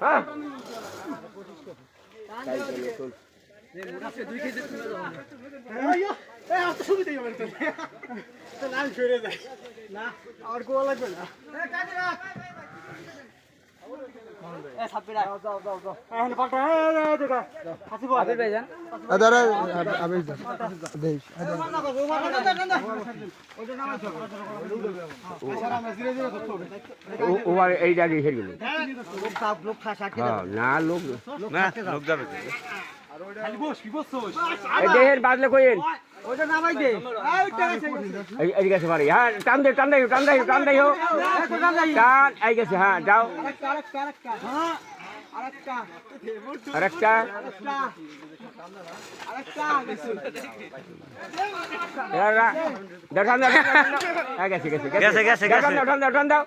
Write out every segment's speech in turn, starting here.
হ্যাঁ ও আর এই জায়গায় হেরে গেল হ্যাঁ না লোক যাবে দেহের বাদলে কইেন এই এই গেছে বাড়ি। হ্যাঁ টান দে টান দে টান দে টান দে টান এই গেছে হ্যাঁ যাও। আরেকটা। দাও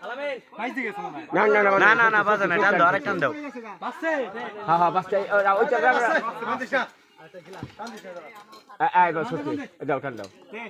এই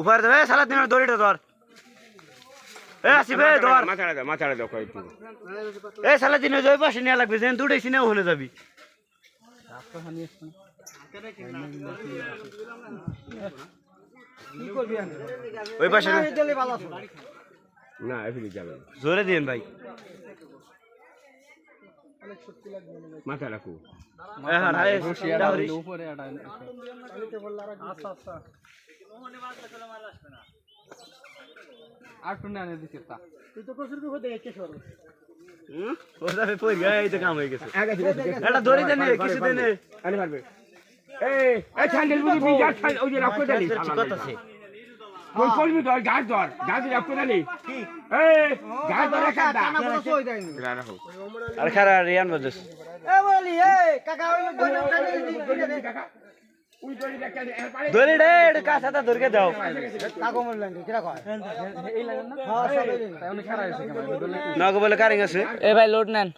উপরে দেবে? সালা দিনের দড়িটা ধর। এ আসিবে ধর। মাথাটা দাও মাথাটা দাও কয়েকটু এ সালা দিনে জয় পাশে নিয়ে লাগবে যেন দুটাই সিনে ওখানে যাবি। কি করবি আমি ওই পাশে না। জোরে দিন ভাই। মাথা রাখো। এ হ্যাঁ হাই ডাউরি তুই তো প্রচুর বিপদে একে সর ও যাবে পড়ি এই তো কাম হয়ে গেছে। আগে গেছে গেছে এটা দড়ি দেনে কিছু দেনে আরে পারবে। এই এই স্যান্ডেল বুঝি বিজার ওই যে রাখো দালি কত আছে। কই কলমি ধর গাছ ধর গাছ রাখো দালি এই গাছ ধর দা। কানা রাখো আর খারা রিয়ান বাজস এ বলি এ কাকা ওই কাকা দড়ি রে এটা কাছাটা ধরকে দাও। কাকো মরলেন কিরা কয়? এই লাগেন না। হ্যাঁ সব এই উনি হইছে নাগো বলে কারিং আছে? এ ভাই লোড নেন।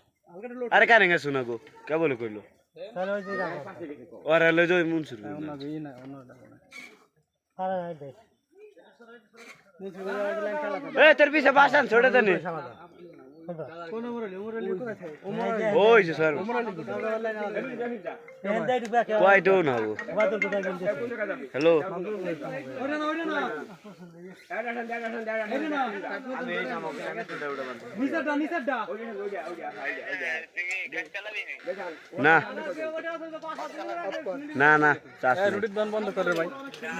আরে কারিং আছে নাগো কে বলে কইলো? ওই কাকো। ওরে লই যাই মুনসুর ই না অন্যটা খারাপ হয় দেখ নিচে বলে লাইন এ তোর পিছে বাসান কয় তো না হ্যালো? না। না না